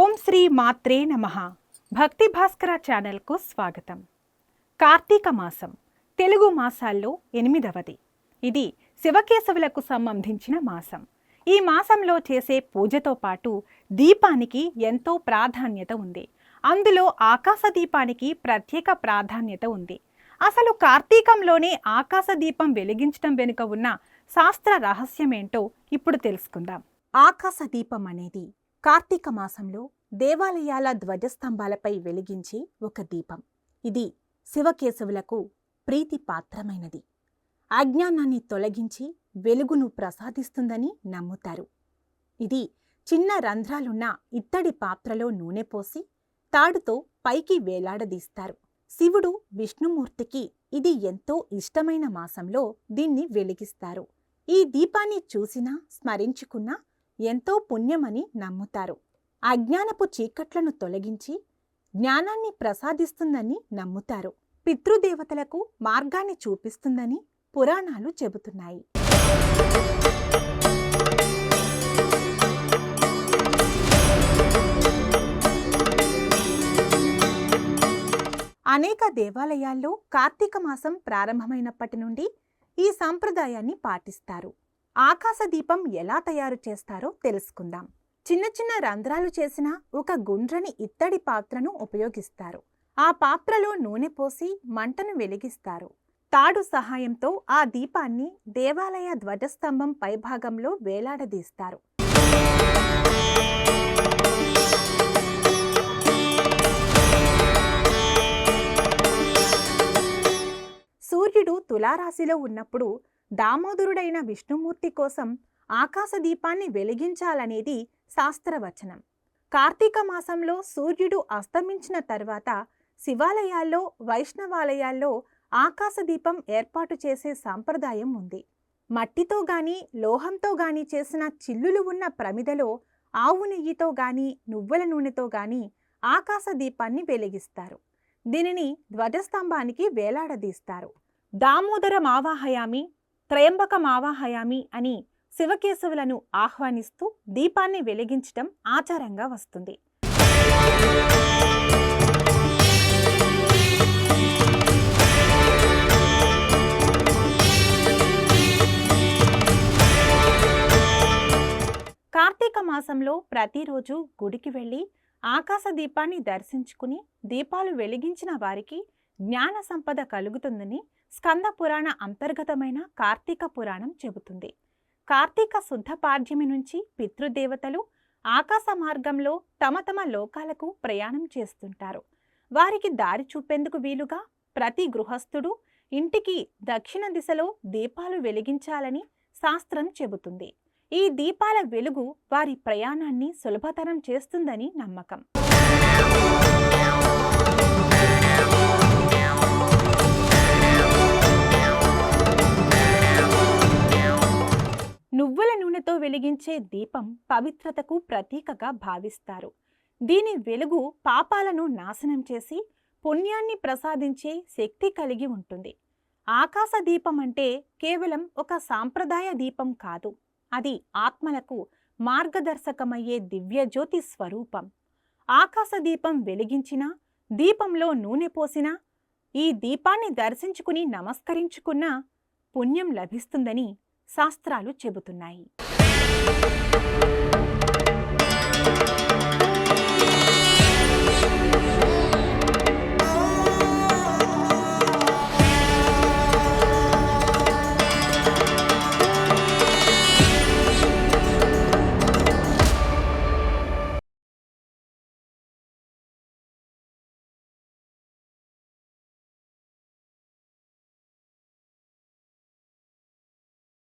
ఓం శ్రీ మాత్రే నమ. భక్తి భాస్కర ఛానల్కు స్వాగతం. కార్తీక మాసం తెలుగు మాసాల్లో ఎనిమిదవది. ఇది శివకేశవులకు సంబంధించిన మాసం. ఈ మాసంలో చేసే పూజతో పాటు దీపానికి ఎంతో ప్రాధాన్యత ఉంది. అందులో ఆకాశ దీపానికి ప్రత్యేక ప్రాధాన్యత ఉంది. అసలు కార్తీకంలోనే ఆకాశ దీపం వెలిగించడం వెనుక ఉన్న శాస్త్ర రహస్యమేంటో ఇప్పుడు తెలుసుకుందాం. ఆకాశ దీపం అనేది కార్తీక మాసంలో దేవాలయాల ధ్వజస్తంభాలపై వెలిగించే ఒక దీపం. ఇది శివకేశవులకు ప్రీతిపాత్రమైనది. అజ్ఞానాన్ని తొలగించి వెలుగును ప్రసాదిస్తుందని నమ్ముతారు. ఇది చిన్న రంధ్రాలున్న ఇత్తడి పాత్రలో నూనె పోసి తాడుతో పైకి వేలాడదీస్తారు. శివుడు విష్ణుమూర్తికి ఇది ఎంతో ఇష్టమైన మాసంలో దీన్ని వెలిగిస్తారు. ఈ దీపాన్ని చూసినా స్మరించుకున్నా ఎంతో పుణ్యమని నమ్ముతారు. అజ్ఞానపు చీకట్లను తొలగించి జ్ఞానాన్ని ప్రసాదిస్తుందని నమ్ముతారు. పితృదేవతలకు మార్గాన్ని చూపిస్తుందని పురాణాలు చెబుతున్నాయి. అనేక దేవాలయాల్లో కార్తీక మాసం ప్రారంభమైనప్పటి నుండి ఈ సాంప్రదాయాన్ని పాటిస్తారు. ఆకాశ దీపం ఎలా తయారు చేస్తారో తెలుసుకుందాం. చిన్న చిన్న రంధ్రాలు చేసిన ఒక గుండ్రని ఇత్తడి పాత్రను ఉపయోగిస్తారు. ఆ పాత్రలో నూనె పోసి మంటను వెలిగిస్తారు. తాడు సహాయంతో ఆ దీపాన్ని దేవాలయ ధ్వజస్తంభం పైభాగంలో వేలాడదీస్తారు. సూర్యుడు తులారాశిలో ఉన్నప్పుడు దామోదరుడైన విష్ణుమూర్తి కోసం ఆకాశ దీపాన్ని వెలిగించాలనేది శాస్త్రవచనం. కార్తీక మాసంలో సూర్యుడు అస్తమించిన తర్వాత శివాలయాల్లో వైష్ణవాలయాల్లో ఆకాశదీపం ఏర్పాటు చేసే సాంప్రదాయం ఉంది. మట్టితో గాని లోహంతో గాని చేసిన చిల్లులు ఉన్న ప్రమిదలో ఆవు నెయ్యితో గాని నువ్వుల నూనెతో గాని ఆకాశ దీపాన్ని వెలిగిస్తారు. దీనిని ధ్వజస్తంభానికి వేలాడదీస్తారు. దామోదర మావాహయామి త్రయంబక మావాహయామి అని శివకేశవులను ఆహ్వానిస్తూ దీపాన్ని వెలిగించటం ఆచారంగా వస్తుంది. కార్తీక మాసంలో ప్రతిరోజు గుడికి వెళ్ళి ఆకాశ దీపాన్ని దర్శించుకుని దీపాలు వెలిగించిన వారికి జ్ఞాన సంపద కలుగుతుందని స్కంద పురాణ అంతర్గతమైన కార్తీక పురాణం చెబుతుంది. కార్తీక శుద్ధ పాడ్యమి నుంచి పితృదేవతలు ఆకాశ మార్గంలో తమ తమ లోకాలకు ప్రయాణం చేస్తుంటారు. వారికి దారి చూపేందుకు వీలుగా ప్రతి గృహస్థుడు ఇంటికి దక్షిణ దిశలో దీపాలు వెలిగించాలని శాస్త్రం చెబుతుంది. ఈ దీపాల వెలుగు వారి ప్రయాణాన్ని సులభతరం చేస్తుందని నమ్మకం. వెలిగించే దీపం పవిత్రతకు ప్రతీకగా భావిస్తారు. దీని వెలుగు పాపాలను నాశనం చేసి పుణ్యాన్ని ప్రసాదించే శక్తి కలిగి ఉంటుంది. ఆకాశ దీపం అంటే కేవలం ఒక సాంప్రదాయ దీపం కాదు. అది ఆత్మలకు మార్గదర్శకమయ్యే దివ్యజ్యోతి స్వరూపం. ఆకాశ దీపం వెలిగించినా దీపంలో నూనె పోసినా ఈ దీపాన్ని దర్శించుకుని నమస్కరించుకున్నా పుణ్యం లభిస్తుందని శాస్త్రాలు చెబుతున్నాయి. you